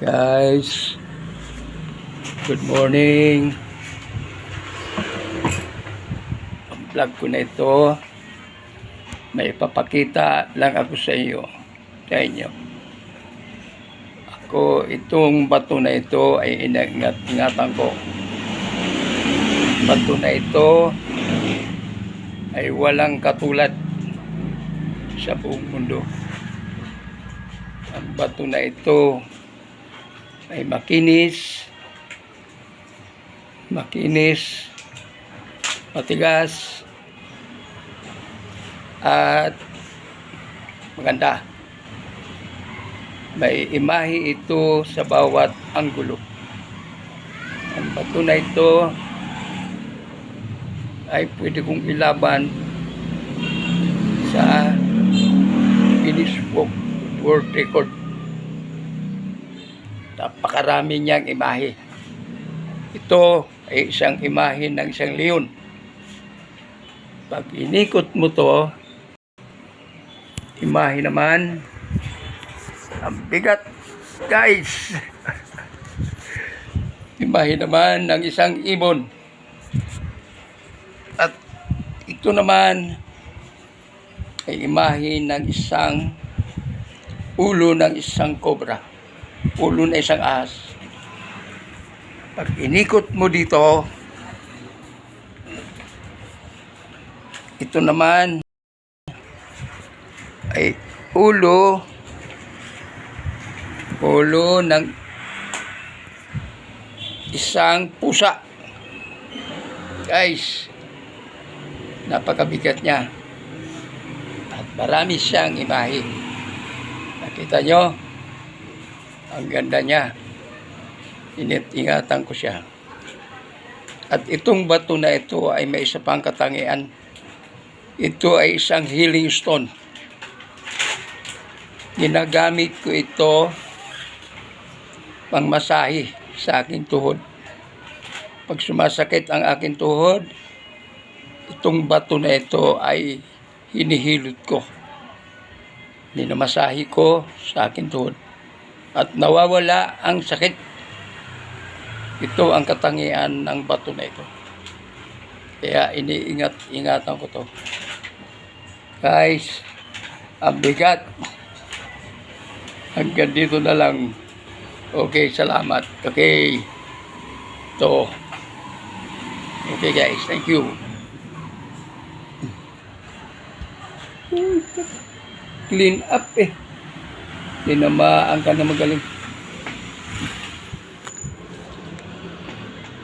Guys, good morning. Ang vlog ko na ito, may papakita lang ako sa iyo, sa inyo. Ako, itong bato na ito ay inangat-ingatan ko. Bato na ito ay walang katulad sa buong mundo. Ang bato na ito ay makinis, makinis, matigas, at maganda. May imahe ito sa bawat anggulo. Ang bato na ito ay pwede kong ilaban sa Guinness Book World Record. Napakarami niyang imahe. Ito ay isang imahe ng isang leon. Pag inikot mo to, imahe naman, ang bigat, guys. imahe naman ng isang ibon. At ito naman ay imahe ng isang ulo ng isang kobra. Ulo ng isang ahas. Pag inikot mo dito, ito naman ay ulo ulo ng isang pusa. Guys, napakabigat niya. At marami siyang imahe. Nakita nyo? Ang ganda niya. Init-ingatan ko siya. At itong bato na ito ay may isa pang katangian. Ito ay isang healing stone. Ginagamit ko ito pangmasahe sa aking tuhod. Pag sumasakit ang aking tuhod, itong bato na ito ay hinihilot ko. Ninamasahe ko sa aking tuhod. At nawawala ang sakit. Ito ang katangian ng bato na ito. Kaya iniingat-ingatan ko to. Guys, ang bigat. Hanggang dito na lang. Okay, salamat. Okay. Ito. Okay guys, thank you. Clean up eh. Tinamaan ka na magaling.